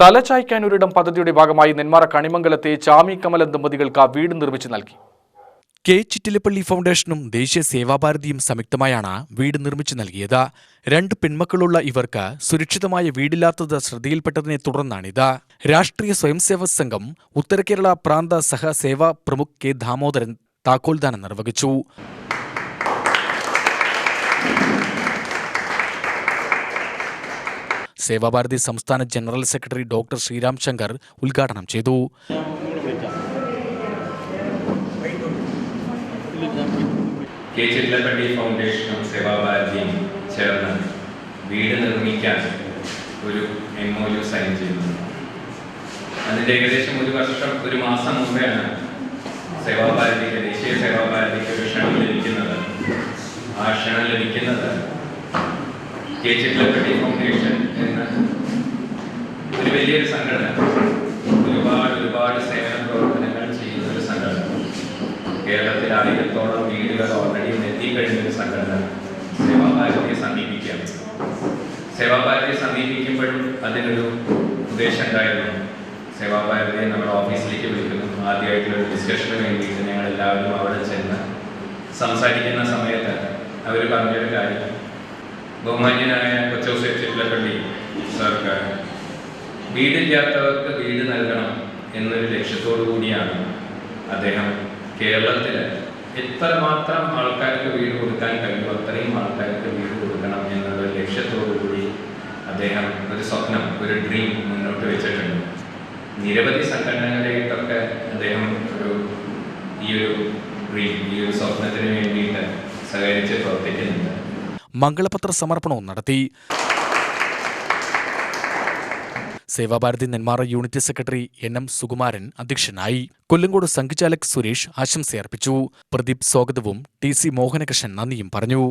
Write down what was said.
തലചായ്ക്കാനൊരിടം പദ്ധതിയുടെ ഭാഗമായി നെന്മാറ കണിമംഗലത്തെ ചാമി കമല ദമ്പതികൾക്ക് വീട് നിർമ്മിച്ചു നൽകി. കെ ചിറ്റിലപ്പള്ളി ഫൗണ്ടേഷനും ദേശീയ സേവാഭാരതിയും സംയുക്തമായാണ് വീട് നിർമ്മിച്ചു നൽകിയത്. രണ്ട് പെൺമക്കളുള്ള ഇവർക്ക് സുരക്ഷിതമായ വീടില്ലാത്തത് ശ്രദ്ധയിൽപ്പെട്ടതിനെ തുടർന്നാണിത്. രാഷ്ട്രീയ സ്വയംസേവക സംഘം ഉത്തരകേരള പ്രാന്ത സഹസേവാ പ്രമുഖ് കെ ദാമോദരൻ താക്കോൽദാനം നിർവഹിച്ചു. സേവാഭാരതി സംസ്ഥാന general secretary doctor Sriram Shankar ഉദ്ഘാടനം ചെയ്തു. വീട് നിർമ്മിക്കാൻ ഒരു സൈൻ ചെയ്തു അതിന്റെ ഏകദേശം ഒരു വർഷം ഒരു മാസം മുമ്പെയാണ് സേവാഭാരതിക്ക് ദേശീയ സേവാഭാരതിക്ക് ക്ഷണം ലഭിക്കുന്നത് ആ ക്ഷണം ലഭിക്കുന്നത് ചില്ലപ്പള്ളി ഫൗണ്ടേഷൻ എന്ന ഒരു വലിയൊരു സംഘടന. ഒരുപാട് ഒരുപാട് സേവന പ്രവർത്തനങ്ങൾ ചെയ്യുന്ന ഒരു സംഘടന. കേരളത്തിൽ ആയിരത്തോളം വീടുകൾ ഓൾറെഡി എത്തിക്കഴിഞ്ഞ ഒരു സംഘടന സേവാഭാരതിയെ സമീപിക്കുകയാണ് സേവാഭാരതിയെ സമീപിക്കുമ്പോഴും അതിനൊരു ഉദ്ദേശം ഉണ്ടായിരുന്നു. സേവാഭാരതിയെ നമ്മുടെ ഓഫീസിലേക്ക് വിളിക്കുന്നു. ആദ്യമായിട്ടുള്ള ഡിസ്കഷന് വേണ്ടിയിട്ട് ഞങ്ങൾ എല്ലാവരും അവിടെ ചെന്ന് സംസാരിക്കുന്ന സമയത്ത് അവർ പറഞ്ഞൊരു കാര്യം. ബഹുമാന്യനായ കൊച്ചോസേഫ് ചിറ്റലപ്പള്ളി സർക്കാർ വീടില്ലാത്തവർക്ക് വീട് നൽകണം എന്നൊരു ലക്ഷ്യത്തോടു കൂടിയാണ് അദ്ദേഹം കേരളത്തിൽ എത്രമാത്രം ആൾക്കാർക്ക് വീട് കൊടുക്കാൻ കഴിയുമോ അത്രയും ആൾക്കാർക്ക് വീട് കൊടുക്കണം എന്നുള്ള ഒരു ലക്ഷ്യത്തോടു കൂടി അദ്ദേഹം ഒരു സ്വപ്നം ഒരു ഡ്രീം മുന്നോട്ട് വെച്ചിട്ടുണ്ട്. നിരവധി സംഘടനകളായിട്ടൊക്കെ അദ്ദേഹം ഒരു ഈ ഒരു ഡ്രീം ഈ ഒരു സ്വപ്നത്തിന് വേണ്ടിയിട്ട് സഹകരിച്ച് പ്രവർത്തിക്കുന്നുണ്ട്. മംഗളപത്ര സമർപ്പണവും നടത്തി. Seva Bharati Nenmara unit secretary N M Sukumaran അധ്യക്ഷനായി കൊല്ലങ്കോട് സംഘചാലക് സുരേഷ് ആശംസയർപ്പിച്ചു. പ്രദീപ് സ്വാഗതവും ടി സി മോഹനകൃഷ്ണൻ നന്ദിയും പറഞ്ഞു.